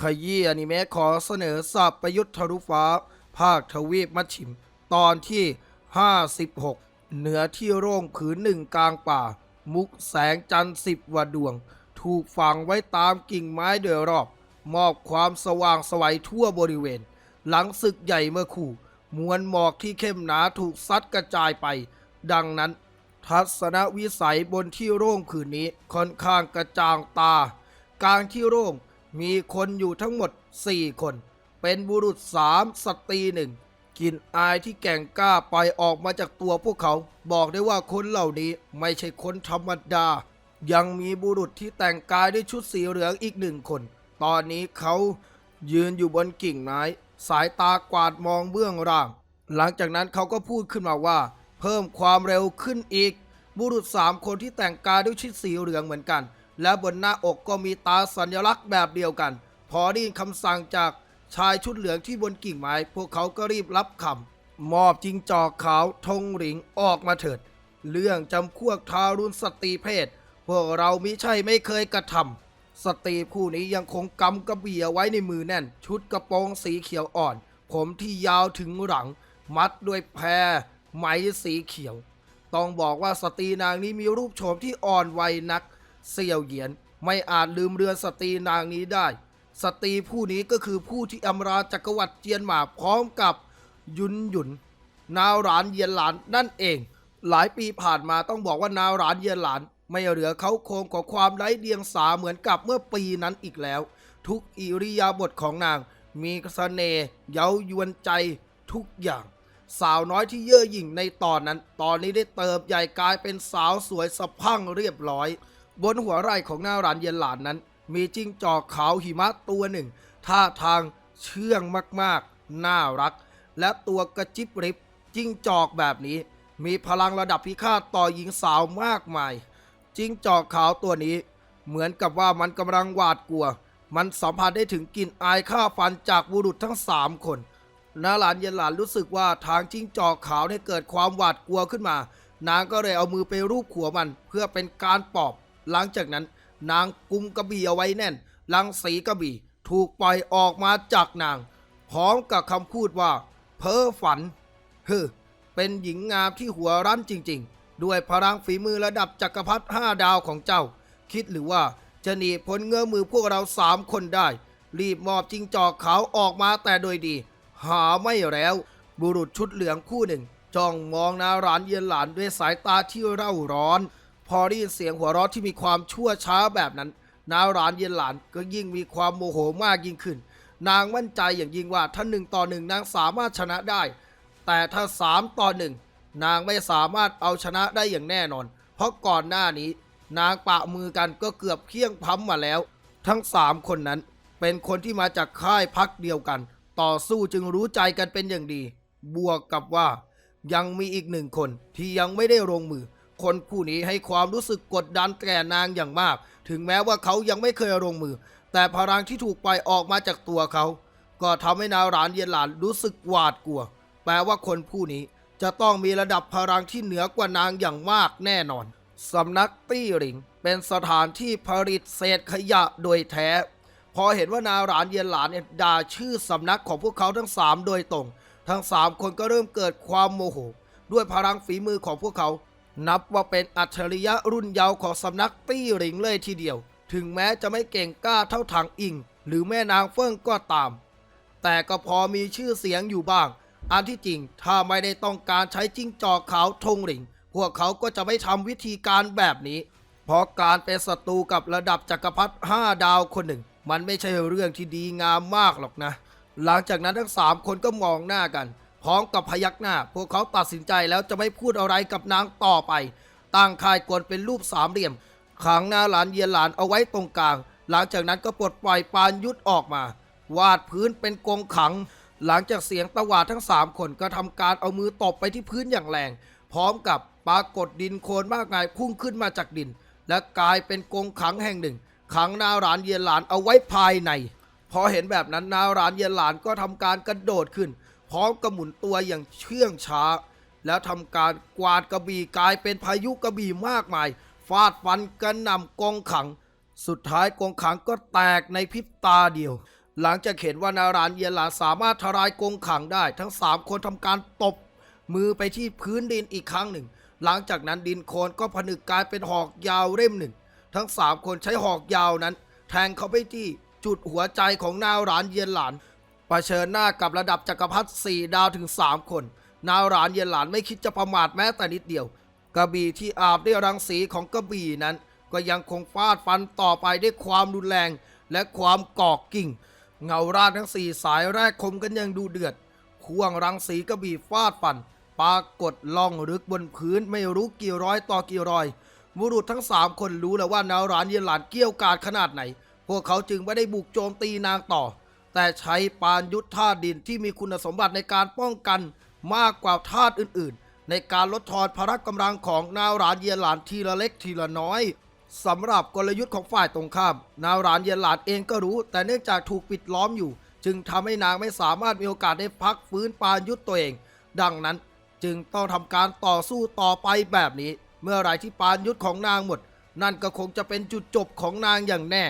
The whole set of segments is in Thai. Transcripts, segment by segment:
ขยี้อนิเมะขอเสนอสับประยุทธ์ทะลุฟ้า ภาคทวีปมัชชิม ตอนที่ 56 เหนือที่โร่งผืนหนึ่งกลางป่า มุกแสงจันทร์สิบวดวง ถูกฝังไว้ตามกิ่งไม้โดยรอบ มอบความสว่างสวัยทั่วบริเวณ หลังศึกใหญ่เมื่อคู่ มวลหมอกที่เข้มหนาถูกซัดกระจายไป ดังนั้น ทัศนวิสัยบนที่โร่งผืนนี้ค่อนข้างกระจ่างตากลางที่โร่ง มีคนอยู่ทั้งหมด4คน เป็นบุรุษสามสตรีหนึ่งกลิ่นอายที่แก่งกล้าไปออกมาจากตัวพวกเขา บอกได้ว่าคนเหล่านี้ไม่ใช่คนธรรมดา ยังมีบุรุษที่แต่งกายด้วยชุดสีเหลืองอีกหนึ่งคน ตอนนี้เขายืนอยู่บนกิ่งไม้สายตากวาดมองเบื้องล่าง หลังจากนั้นเขาก็พูดขึ้นมาว่า เพิ่มความเร็วขึ้นอีก บุรุษสามคนที่แต่งกายด้วยชุดสีเหลืองเหมือนกัน และบนหน้าอกก็มีตาสัญลักษณ์แบบเดียวกัน พอได้ยินคำสั่งจากชายชุดเหลืองที่บนกิ่งไม้ พวกเขาก็รีบรับคำมอบจิงจอกขาวธงหริงออกมาเถิด เรื่องจำพวกทารุณสตรีเพศ พวกเรามิใช่ไม่เคยกระทำสตรีผู้นี้ยังคงกำกระบี่ไว้ในมือแน่น ชุดกระโปรงสีเขียวอ่อน ผมที่ยาวถึงหลัง มัดด้วยแพรไหมสีเขียว ต้องบอกว่าสตรีนางนี้มีรูปโฉมที่อ่อนวัยนัก เสี่ยวเหยียน ไม่อาจลืมเรือนสตรีนางนี้ได้ สตรีผู้นี้ก็คือผู้ที่อำราจักรวรรดิเจียนหมาพร้อมกับยุนหยุน นาวหลานเยียนหลานนั่นเอง หลายปีผ่านมาต้องบอกว่านาวหลานเยียนหลาน ไม่เหลือเขาโครงของความไร้เดียงสาเหมือนกับเมื่อปีนั้นอีกแล้ว ทุกอิริยาบถของนาง มีเสน่ห์เย้ายวนใจทุกอย่างสาวน้อยที่เย่อหยิ่งในตอนนั้น ตอนนี้ได้เติบใหญ่กลายเป็นสาวสวยสะพั่งเรียบร้อย บนหัวไหล่ของหน้าร้านเย็นหลานนั้น มีจิ้งจอกขาวหิมะตัวหนึ่งท่าทางเชื่องมากๆ น่ารัก และตัวกระจิบริบจิ้งจอกแบบนี้ มีพลังระดับพิฆาตต่อหญิงสาวมากมาย จิ้งจอกขาวตัวนี้ เหมือนกับว่ามันกำลังหวาดกลัว มันสัมผัสได้ถึงกลิ่นอายฆ่าฟันจากบุรุษทั้งสามคนนาหลานเย็นหลานรู้สึกว่าทางจิ้งจอกขาวเนี่ยเกิดความหวาดกลัวขึ้นมา นางก็เลยเอามือไปรูปขัวมันเพื่อเป็นการปลอบ หลังจากนั้นนางกุมกระบี่เอาไว้แน่น ลังสีกระบี่ถูกปล่อยออกมาจากนาง พร้อมกับคำพูดว่า เพ้อฝัน เฮึเป็นหญิงงามที่หัวรั้นจริง ๆ ด้วยพลังฝีมือระดับจักรพรรดิห้าดาวของเจ้า คิดหรือว่าจะหนีพ้นเงื้อมือพวกเราสามคนได้ รีบมอบจิงจอกขาวออกมาแต่โดยดี หาไม่แล้ว บุรุษชุดเหลืองคู่หนึ่ง จ้องมองนาหลานเยียนหลานด้วยสายตาที่เร่าร้อน อได้ยินเสียงหัวเราะที่มีความชั่วช้าแบบนั้นนาหลานเยียนหลานก็ยิ่งมีความโมโหมากยิ่งขึ้น นางมั่นใจอย่างยิ่งว่าถ้าหนึ่งต่อหนึ่งนางสามารถชนะได้ แต่ถ้าสามต่อหนึ่งนางไม่สามารถเอาชนะได้อย่างแน่นอน เพราะก่อนหน้านี้ นางปะมือกันก็เกือบเคี่ยงพล้ำมาแล้ว ทั้งสามคนนั้น เป็นคนที่มาจากค่ายพักเดียวกัน ต่อสู้จึงรู้ใจกันเป็นอย่างดี บวกกับว่า ยังมีอีกหนึ่งคนที่ยังไม่ได้ลงมือ คนผู้นี้ให้ความรู้สึกกดดันแก่นางอย่างมาก ถึงแม้ว่าเขายังไม่เคยลงมือ แต่พลังที่ถูกปล่อยออกมาจากตัวเขา ก็ทำให้นาวหลานเยียนหลานรู้สึกหวาดกลัว แปลว่าคนผู้นี้จะต้องมีระดับพลังที่เหนือกว่านางอย่างมากแน่นอนสำนักตี้หลิง เป็นสถานที่ผลิตเศษขยะโดยแท้ พอเห็นว่านาหลานเยียนหลานเนี่ยด่าชื่อสำนักของพวกเขาทั้งสามโดยตรง ทั้งสามคนก็เริ่มเกิดความโมโหด้วยพลังฝีมือของพวกเขา นับว่าเป็นอัจฉริยะรุ่นเยาว์ของสำนักตี้หลิงเลยทีเดียว ถึงแม้จะไม่เก่งกล้าเท่าถังอิง หรือแม่นางเฟิ่งก็ตาม แต่ก็พอมีชื่อเสียงอยู่บ้าง อันที่จริงถ้าไม่ได้ต้องการใช้จิ้งจอกขาวทงหลิง พวกเขาก็จะไม่ทำวิธีการแบบนี้ เพราะการเป็นศัตรูกับระดับจักรพรรดิห้าดาวคนหนึ่ง มันไม่ใช่เรื่องที่ดีงามมากหรอกนะ หลังจากนั้นทั้งสามคนก็มองหน้ากัน พร้อมกับพยักหน้า พวกเขาตัดสินใจแล้วจะไม่พูดอะไรกับนางต่อไปตั้งค่ายกลเป็นรูปสามเหลี่ยมขังหน้าหลานเยียนหลานเอาไว้ตรงกลาง หลังจากนั้นก็ปลดปล่อยปานยุทธออกมา วาดพื้นเป็นกรงขัง หลังจากเสียงตะหวาดทั้งสามคนก็ทำการเอามือตบไปที่พื้นอย่างแรง พร้อมกับปรากฏดินโคลนมากมายพุ่งขึ้นมาจากดิน และกลายเป็นกรงขังแห่งหนึ่ง ขังนาหลานเยียนหลานเอาไว้ภายใน พอเห็นแบบนั้นนาหลานเยียนหลานก็ทำการกระโดดขึ้น พร้อมกับหมุนตัวอย่างเชื่องช้า แล้วทำการกวาดกระบี่กลายเป็นพายุกระบี่มากมาย ฟาดฟันกระหน่ำกองขัง สุดท้ายกองขังก็แตกในพริบตาเดียว หลังจากเห็นว่านารานเยลานสามารถทลายกรงขังได้ ทั้งสามคนทำการตบ มือไปที่พื้นดินอีกครั้งหนึ่ง หลังจากนั้นดินโคลนก็ผนึกกลายเป็นหอกยาวเล่มหนึ่ง ทั้งสามคนใช้หอกยาวนั้น แทงเข้าไปที่จุดหัวใจของนาวหลานเยียนหลาน เชิญหน้ากับระดับจักรพรรดิสี่ดาวถึงสามคน นาวหลานเยนหลานไม่คิดจะประมาทแม้แต่นิดเดียว กระบี่ที่อาบด้วยรังสีของกระบี่นั้น ก็ยังคงฟาดฟันต่อไปด้วยความรุนแรงและความกอกกิ่ง เงาราดทั้งสี่สายแรกคมกันอยังดูเดือดควงรังสีกระบี่ฟาดฟันปรากฏล่องลึกบนพื้นไม่รู้กี่ร้อยต่อกี่ร้อยบุรุษทั้งสามคนรู้แล้วว่านาวรานเยนหลานเกี้ยวกาดขนาดไหน พวกเขาจึงไม่ได้บุกโจมตีนางต่อ แต่ใช้ปานยุทธธาตุดินที่มีคุณสมบัติในการป้องกันมากกว่าธาตุอื่น ๆ ในการลดทอนพละกำลังของนาวรานเยหลานทีละเล็กทีละน้อยสำหรับกลยุทธ์ของฝ่ายตรงข้าม นาวรานเยหลานเองก็รู้ แต่เนื่องจากถูกปิดล้อมอยู่ จึงทำให้นางไม่สามารถมีโอกาสได้พักฟื้นปานยุทธตัวเอง ดังนั้นจึงต้องทำการต่อสู้ต่อไปแบบนี้ เมื่อไรที่ปานยุทธของนางหมด นั่นก็คงจะเป็นจุดจบของนางอย่างแน่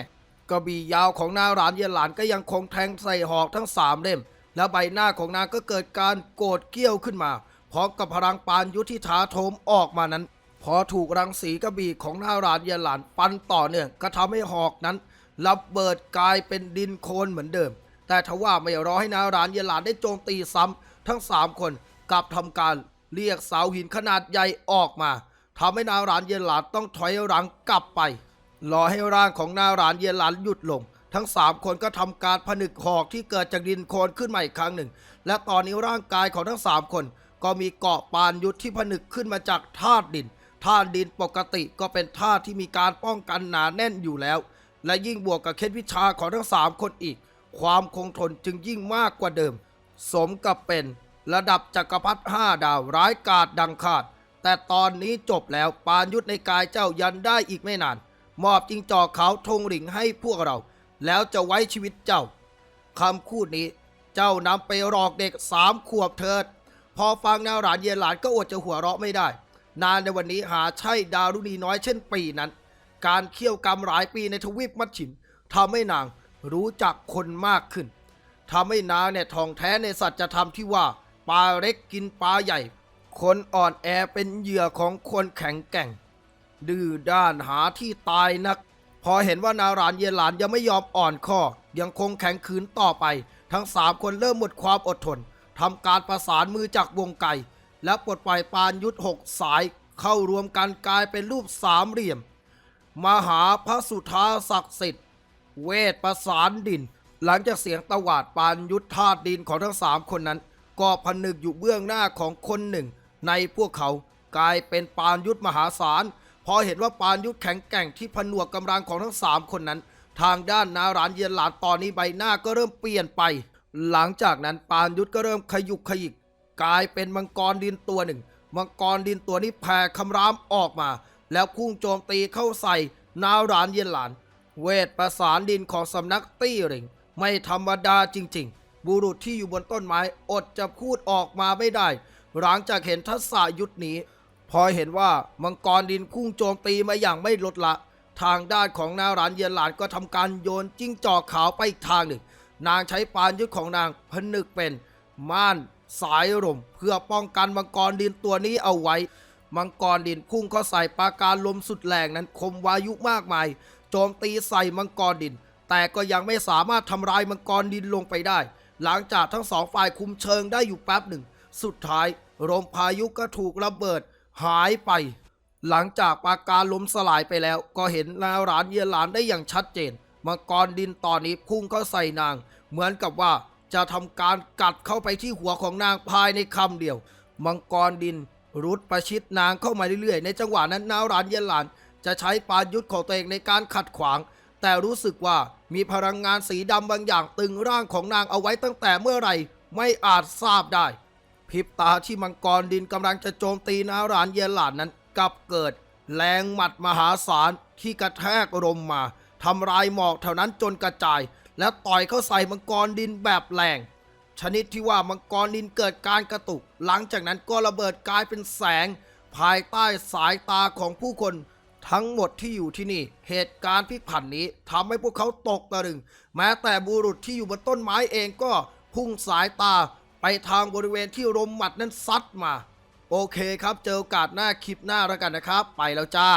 กระบี่ยาวของนางหลานเยหลานก็ยังคงแทงใส่หอกทั้งสามเล่ม แล้วใบหน้าของนางก็เกิดการโกรธเกี้ยวขึ้นมาพร้อมกับพลังปานยุทธที่ถาโถมออกมานั้น พอถูกรังสีกระบี่ของนางหลานเยหลานฟันต่อเนื่องก็ทำให้หอกนั้นระเบิดกลายเป็นดินโคลนเหมือนเดิม แต่ทว่าไม่รอให้นางหลานเยหลานได้โจมตีซ้ำทั้งสามคนกลับทำการเรียกเสาหินขนาดใหญ่ออกมาทำให้นางหลานเยนหลานต้องถอยหลังกลับไป รอให้ร่างของนาหลานเยหลานหยุดลง ทั้งสามคนก็ทำการผนึกหอกที่เกิดจากดินโคลนขึ้นมาอีกครั้งหนึ่ง และตอนนี้ร่างกายของทั้งสามคน ก็มีเกาะปานยุทธที่ผนึกขึ้นมาจากธาตุดินธาตุดินปกติก็เป็นธาตุที่มีการป้องกันหนาแน่นอยู่แล้ว และยิ่งบวกกับเคล็ดวิชาของทั้งสามคนอีก ความคงทนจึงยิ่งมากกว่าเดิม สมกับเป็นระดับจักรพรรดิห้าดาวร้ายกาจดังขาด แต่ตอนนี้จบแล้วปานยุทธในกายเจ้ายันได้อีกไม่นาน มอบจิงจอกขาวธงหลิงให้พวกเรา แล้วจะไว้ชีวิตเจ้าคำพูดนี้ เจ้านำไปหลอกเด็กสามขวบเถิด พอฟังแนวหลานเยหลานก็อดจะหัวเราะไม่ได้ นานในวันนี้หาใช่ดาวรุณีน้อยเช่นปีนั้น การเคี่ยวกรรมหลายปีในทวีปมัดฉิมทำให้นางรู้จักคนมากขึ้นทำให้นางเนี่ยทองแท้ในสัจธรรมที่ว่าปลาเล็กกินปลาใหญ่ คนอ่อนแอเป็นเหยื่อของคนแข็งแกร่ง ดื้อด้านหาที่ตายนัก พอเห็นว่านารานเยหลานยังไม่ยอมอ่อนข้อ ยังคงแข็งขืนต่อไป ทั้งสามคนเริ่มหมดความอดทนทำการประสานมือจากวงไก่ และปลดปล่อยปานยุทธหกสาย เข้ารวมกันกลายเป็นรูปสามเหลี่ยม มหาพระสุธาศักดิ์สิทธิ์ เวทประสานดิน หลังจากเสียงตวาดปานยุทธธาตุดินของทั้งสามคนนั้น ก็ผนึกอยู่เบื้องหน้าของคนหนึ่ง ในพวกเขากลายเป็นปานยุทธมหาศาล พอเห็นว่าปานยุทธแข็งแกร่งที่ผนวกกำลังของทั้งสามคนนั้น ทางด้านนารานเยียนหลานตอนนี้ใบหน้าก็เริ่มเปลี่ยนไป หลังจากนั้นปานยุทธก็เริ่มขยุกขยิก กลายเป็นมังกรดินตัวหนึ่ง มังกรดินตัวนี้แผ่คำรามออกมา แล้วพุ่งโจมตีเข้าใส่นารานเยียนหลาน เวทประสานดินของสำนักตี้เหริง ไม่ธรรมดาจริง ๆ บุรุษที่อยู่บนต้นไม้อดจะพูดออกมาไม่ได้ หลังจากเห็นทัศายุทธนี้ พอเห็นว่ามังกรดินพุ่งโจมตีมาอย่างไม่ลดละ ทางด้านของนารานเยียนหลานก็ทำการโยนจิ้งจอกขาวไปอีกทางหนึ่ง นางใช้ปานยุทธของนางผนึกเป็น ม่านสายลมเพื่อป้องกันมังกรดินตัวนี้เอาไว้ มังกรดินพุ่งเข้าใส่ปราการลมสุดแรงนั้นคมวายุมากมาย โจมตีใส่มังกรดิน แต่ก็ยังไม่สามารถทำลายมังกรดินลงไปได้ หลังจากทั้งสองฝ่ายคุมเชิงได้อยู่แป๊บหนึ่ง สุดท้ายลมพายุก็ถูกระเบิด หายไป หลังจากปาการล้มสลายไปแล้ว ก็เห็นนาวหลานเยียหลานได้อย่างชัดเจนมังกรดินตอนนี้พุ่งเข้าใส่นาง เหมือนกับว่าจะทำการกัดเข้าไปที่หัวของนางภายในคำเดียว มังกรดินรุดประชิดนางเข้ามาเรื่อยๆ ในจังหวะนั้นนาวหลานเยหลาน จะใช้ปานยุทธ์ของตัวเองในการขัดขวาง แต่รู้สึกว่ามีพลังงานสีดำบางอย่างตึงร่างของนางเอาไว้ตั้งแต่เมื่อไหร่ ไม่อาจทราบได้ พริบตาที่มังกรดินกำลังจะโจมตีนารานเยหลานนั้นกลับเกิด แรงหมัดมหาศาลที่กระแทกลมมาทำลายหมอกเท่านั้นจนกระจาย และต่อยเข้าใส่มังกรดินแบบแรง ชนิดที่ว่ามังกรดินเกิดการกระตุก หลังจากนั้นก็ระเบิดกลายเป็นแสง ภายใต้สายตาของผู้คนทั้งหมดที่อยู่ที่นี่ เหตุการณ์พิผันนี้ทำให้พวกเขาตกตะลึง แม้แต่บุรุษที่อยู่บนต้นไม้เองก็พุ่งสายตา ไปทางบริเวณที่ลมหมัดนั้นซัดมา โอเคครับ เจอโอกาสหน้าคลิปหน้าแล้วกันนะครับ ไปแล้วจ้า